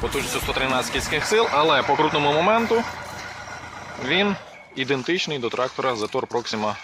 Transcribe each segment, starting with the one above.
потужністю 113 кінських сил, але по крутному моменту він ідентичний до трактора Затор Proxima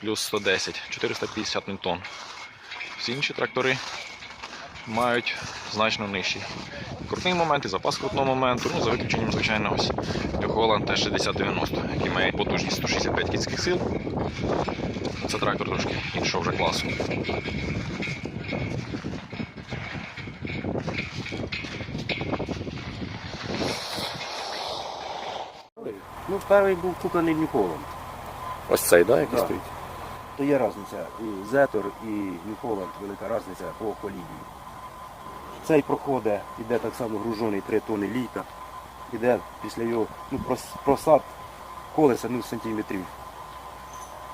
плюс 110, 450 ньютон. Всі інші трактори мають значно нижчий крутний момент і запас крутного моменту, ну, за виключенням, звичайно, ось Holland T6090, який має потужність 165 кінських сил. Це трактор трошки іншого вже класу. Перший був куплений Ніколом. Ось цей, да, який Да. стоїть? То є різниця. І Зетор, і Ніколанд, велика різниця по колії. Цей проходить, іде так само гружений 3 тони ліка. Іде після його ну, просад колеса ну, сантиметрів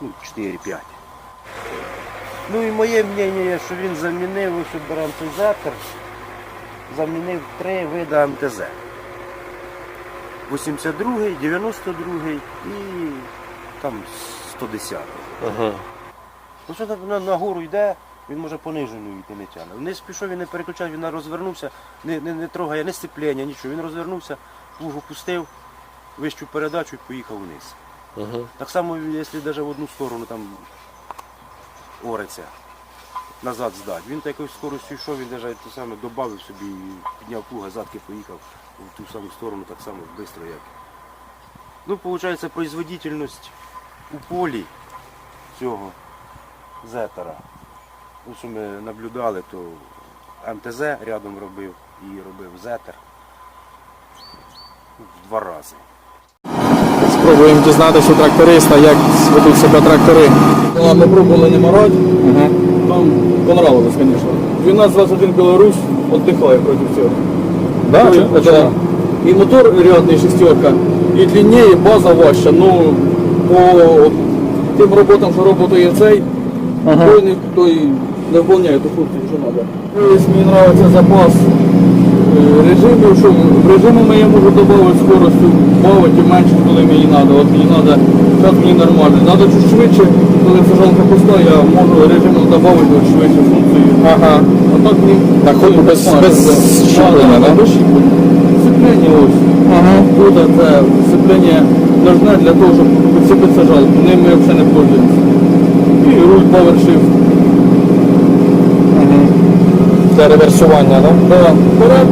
ну, 4-5. Ну і моє мнення що він замінив, ось беремо цей Зетор, замінив три види МТЗ. 82-й, 92-й і там 110-й. Ага. Ну що так на, на гору йде, він може пониженою йти не тягне. Вниз пішов, він не переключав, він розвернувся, не, не, не трогає не сцеплення, нічого. Він розвернувся, плуг опустив, вищу передачу і поїхав вниз. Ага. Так само, якщо навіть в одну сторону там ореться, назад здать. Він такою скоростю йшов, він навіть те саме додав собі, підняв плуга, задки поїхав в ту саму сторону, так само швидко як. Ну, виходить, производительність у полі цього зетера. Ну, що ми наблюдали, то МТЗ рядом робив і робив зетер в два рази. Спробуємо дізнатися у тракториста, як ведуть себе трактори. Ми пробували не морать, нам понравилось, звісно. 12-21 Білорусь віддихає проти цього. Да? это, да. І мотор рядный шестерка, и длиннее, база ваша. Ну, по тим роботам, що роботає цей, той, не, той не виповняє ту функцію, що треба. Мені подобається запас режимів, що в режимі я можу додати скорость, бавити менше, коли мені треба. От мені треба, зараз мені нормально. Треба чуть швидше, коли сажалка пуста, я можу режимом додати от швидше функцію. Ага. А так ні. Так, хоч без- без да. щеплення, да? Без щеплення. Сцеплення ось. Ага. Тут це сцеплення нужне для того, щоб підсипити сажалку. Ним ми взагалі не пользуємося. І руль PowerShift. Це реверсування, так? Да. Вперед,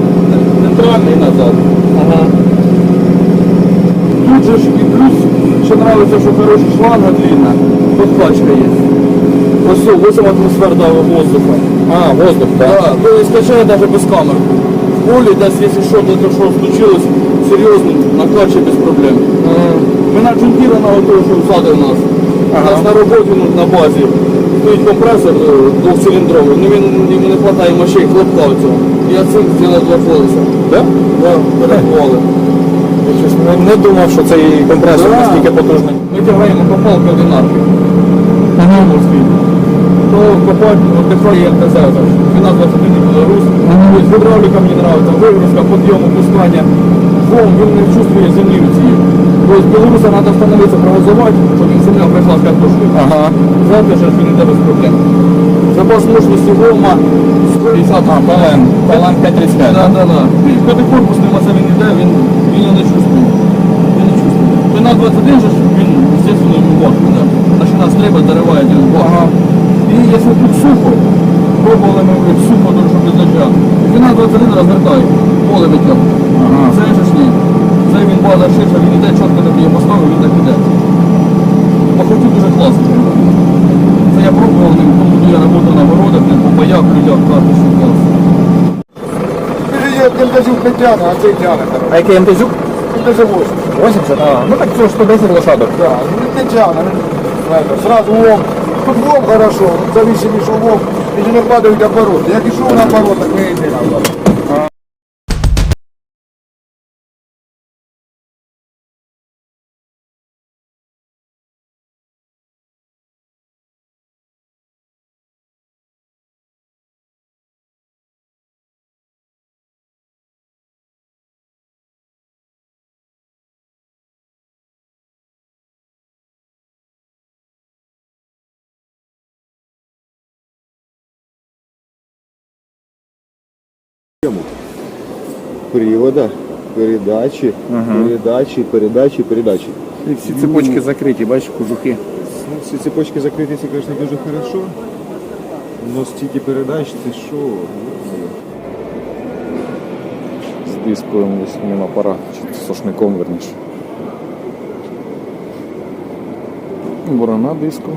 нейтральний назад. Ага. Тут же ж і плюс подобається, що хороша шланга длинна, подкачка є. Ось все, 8 атмосфер дав воздуха. А, воздух, так. Да, то есть качає навіть без камер. В полі десь, якщо що, то що случилось, серйозно, накачує без проблем. Ми на джунтіраного того, що взади у нас. У нас на роботі ну, на базі стоїть компресор е, двохциліндровий, ну він йому не вистачає мощей хлопка цього. Я цим зробив два колеса. Да? Да, перебували. Я не, думав, що цей компресор Да. настільки потужний. Ми тягаємо копалки одинарки. Морський. То копать віддихає МТЗ. 12-21 Білорусь. Ось гідравліка мені подобається, вигрузка, підйом, опускання. Вон, він не чувствує землі в цій. Тобто білоруса треба встановитися провозувати, щоб він земля прийшла з картошки. Ага. Завтра ж він йде без проблем. Запас мощності Гома 150 А, ПЛН. ПЛН 535. Да, да, да. І п'ятикорпусний оце він йде, він, він його не чувствує. Він не чувствує. Він на 21 же він, звісно, йому важко, да. На 16 треба, зариває, він важко. І якщо тут сухо, пробували ми сухо, то щоб без дождя. Він на 21 розвертає, поле витягує. Ага. Це ж ні. Це він база ширша, він іде, чітко так я поставив, він так іде. Похотів дуже класно. Це я пробував ним, коли я працював на городах, не по боях, крилях, карточних клас. Кентазюк не тягне, а цей тягне. А який МТЗюк? Кентазюк 80. 80? А, ну так все, 110 лошадок. Да, ну, не він, Сразу лом. Тут лом хорошо, зависит, что лом, і не падают обороты. Як ішов на оборотах, не йди на оборот. Привода, передачи Ага. передачи передачі, передачі. І всі цепочки закриті, бачиш, кожухи. Ну, всі цепочки закриті, це, звісно, дуже хорошо. Но стільки передач, це що? З диском нема пора, чи сошником верніше. ворона диском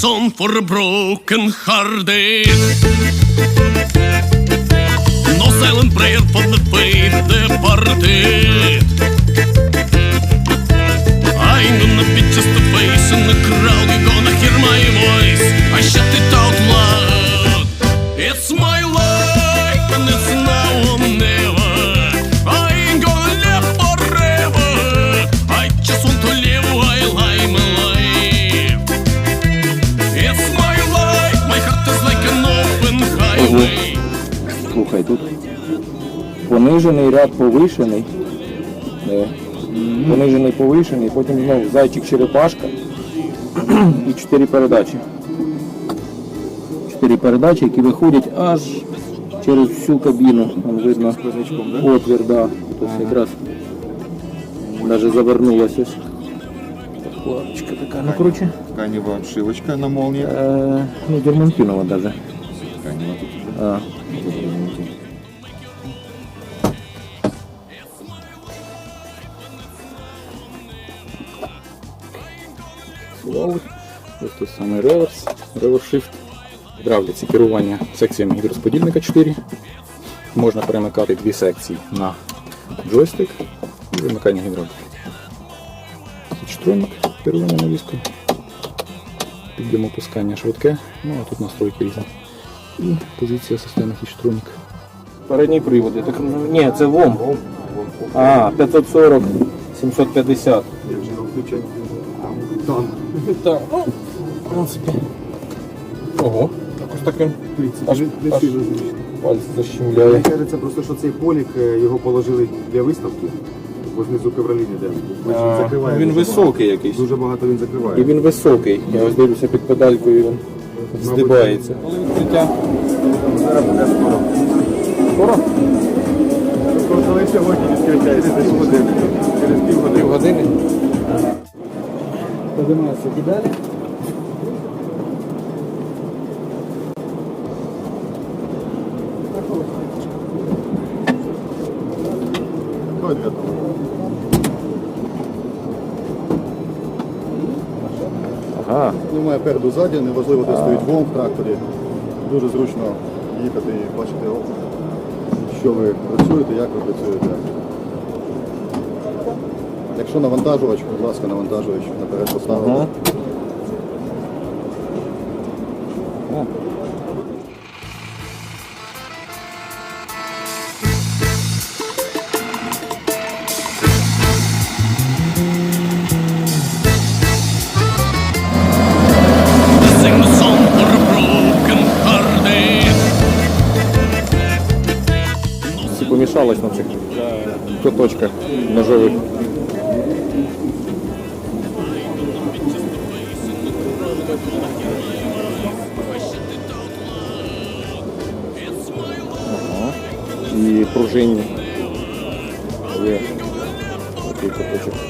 Zon forbroken gardeer. Nog zijn een prayer van de vijfde partij. понижений ряд повишений. Е, Понижений повишений, потім знову зайчик черепашка і чотири передачі. Чотири передачі, які виходять аж через всю кабіну. Там видно отвір, да. Тобто якраз навіть завернулася ось. Подкладочка така. Ну, коротше, Тканева обшивочка на молнии. е, ну, дермантинова навіть. Тканева тут. А, Ось тут саме реверс, реверс-шифт. Гідравліці керування секціями гідрозподільника 4. Можна перемикати дві секції на джойстик і вимикання гідравліки. Січтронік керування навіскою. Підйом опускання швидке, ну а тут настройки різні. І позиція системи Хічтронік. Передній привод, я так. Ні, це ВОМ. А, 540, 750. Так, ну, в принципі. Ого, якось таким аж, аж пальці защемляє. Мені кажеться просто, що цей полік е, його положили для виставки, бо знизу ковролін іде. Бо Він закриває Він дуже високий якийсь. Дуже багато він закриває. І він високий. Я ось дивлюся під педалькою, він здибається. Коли відкриття? Скоро? Коли сьогодні відкриття, через години. Через півгодини. Півгодини. Поднимается педаль. Ага. Немає переду ззаді, неважливо, де стоїть вом в тракторі. Дуже зручно їхати і бачити, що ви працюєте, як ви працюєте. Якщо навантажувач, будь ласка, навантажувач наперед поставили. Ага. Все помішалось на цих куточках ножових. Ага. І пружинні. Є такий куточок.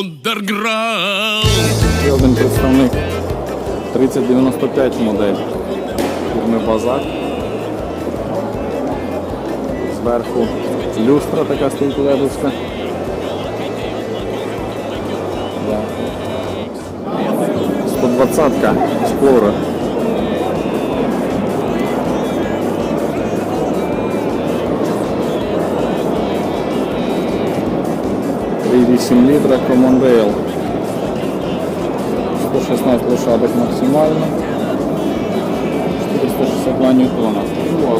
Underground. Ще один представник 3095 модель. Фірми базак. Зверху люстра така стінкуледовська. Да. 120-ка, скоро. 3,8 літра Командейл. 116 лошадок максимально. 462 ньютона. Ну,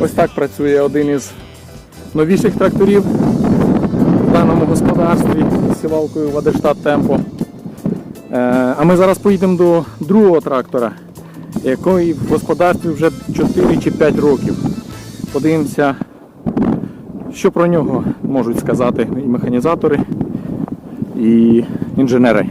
Ось так працює один із новіших тракторів в даному господарстві з сівалкою Вадештат Темпо. Е, А ми зараз поїдемо до другого трактора, який в господарстві вже 4 чи 5 років. Подивимося, що про нього можуть сказати і механізатори, і інженери.